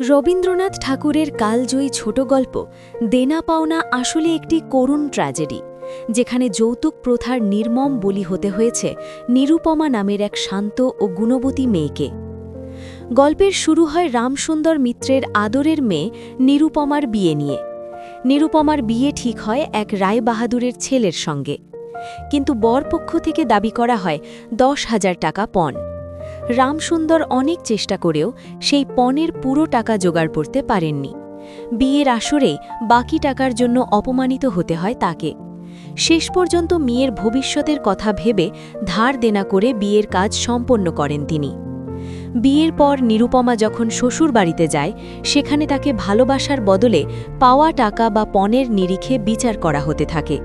রবীন্দ্রনাথ ঠাকুরের কালজয়ী ছোট গল্প দেনা পাওনা আসলে একটি করুণ ট্র্যাজেডি, যেখানে যৌতুক প্রথার নির্মম বলি হতে হয়েছে নিরুপমা নামের এক শান্ত ও গুণবতী মেয়েকে। গল্পের শুরু হয় রামসুন্দর মিত্রের আদরের মেয়ে নিরুপমার বিয়ে নিয়ে। নিরুপমার বিয়ে ঠিক হয় এক রায় বাহাদুরের ছেলের সঙ্গে। কিন্তু বরপক্ষ থেকে দাবি করা হয় দশ হাজার টাকা পণ। রামসুন্দর অনেক চেষ্টা করেও সেই পণের পুরো টাকা জোগাড় করতে পারেননি। বিয়ের আসরে বাকি টাকার জন্য অপমানিত হতে হয় তাকে। শেষ পর্যন্ত মেয়ের ভবিষ্যতের কথা ভেবে ধার দেনা করে বিয়ের কাজ সম্পন্ন করেন তিনি। বিয়ের পর নিরুপমা যখন শ্বশুর বাড়িতে যায়, সেখানে তাকে ভালোবাসার বদলে পাওয়া টাকা বা পণের নিরিখে বিচার করা হতে থাকে।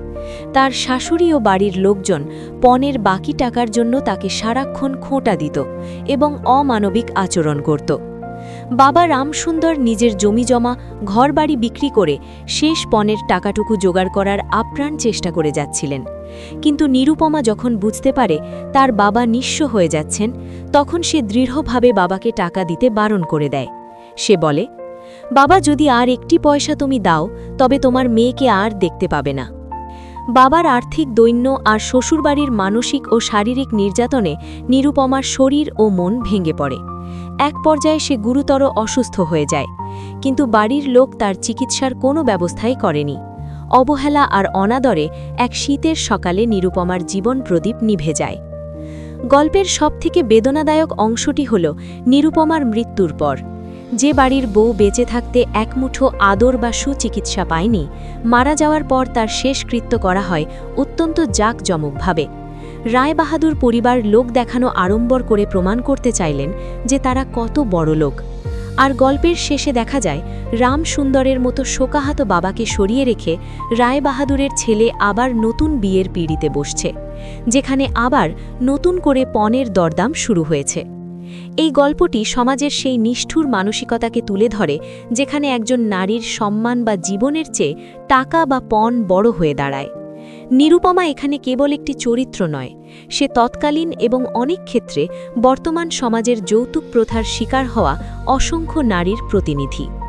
তার শাশুড়ি ও বাড়ির লোকজন পণের বাকি টাকার জন্য তাকে সারাক্ষণ খোঁটা দিত এবং অমানবিক আচরণ করত। বাবা রামসুন্দর নিজের জমিজমা ঘরবাড়ি বিক্রি করে শেষ পণের টাকাটুকু জোগাড় করার আপ্রাণ চেষ্টা করে যাচ্ছিলেন। কিন্তু নিরুপমা যখন বুঝতে পারে তার বাবা নিঃস্ব হয়ে যাচ্ছেন, তখন সে দৃঢ়ভাবে বাবাকে টাকা দিতে বারণ করে দেয়। সে বলে, বাবা, যদি আর একটি পয়সা তুমি দাও, তবে তোমার মেয়েকে আর দেখতে পাবে না। বাবার আর্থিক দৈন্য আর শ্বশুরবাড়ির মানসিক ও শারীরিক নির্যাতনে নিরুপমার শরীর ও মন ভেঙে পড়ে। এক পর্যায়ে সে গুরুতর অসুস্থ হয়ে যায়, কিন্তু বাড়ির লোক তার চিকিৎসার কোনো ব্যবস্থাই করেনি। অবহেলা আর অনাদরে এক শীতের সকালে নিরুপমার জীবন প্রদীপ নিভে যায়। গল্পের সবথেকে বেদনাদায়ক অংশটি হল নিরুপমার মৃত্যুর পর। যে বাড়ির বউ বেঁচে থাকতে একমুঠো আদর বা সুচিকিৎসা পায়নি, মারা যাওয়ার পর তার শেষ কৃত্য করা হয় অত্যন্ত জাঁকজমকভাবে। রায়বাহাদুর পরিবার লোক দেখানো আড়ম্বর করে প্রমাণ করতে চাইলেন যে তারা কত বড় লোক। আর গল্পের শেষে দেখা যায়, রাম সুন্দরের মতো শোকাহাত বাবাকে সরিয়ে রেখে রায়বাহাদুরের ছেলে আবার নতুন বিয়ের পিড়িতে বসছে, যেখানে আবার নতুন করে পণের দরদাম শুরু হয়েছে। এই গল্পটি সমাজের সেই নিষ্ঠুর মানসিকতাকে তুলে ধরে, যেখানে একজন নারীর সম্মান বা জীবনের চেয়ে টাকা বা পণ বড় হয়ে দাঁড়ায়। নিরুপমা এখানে কেবল একটি চরিত্র নয়, সে তৎকালীন এবং অনেক ক্ষেত্রে বর্তমান সমাজের যৌতুক প্রথার শিকার হওয়া অসংখ্য নারীর প্রতিনিধি।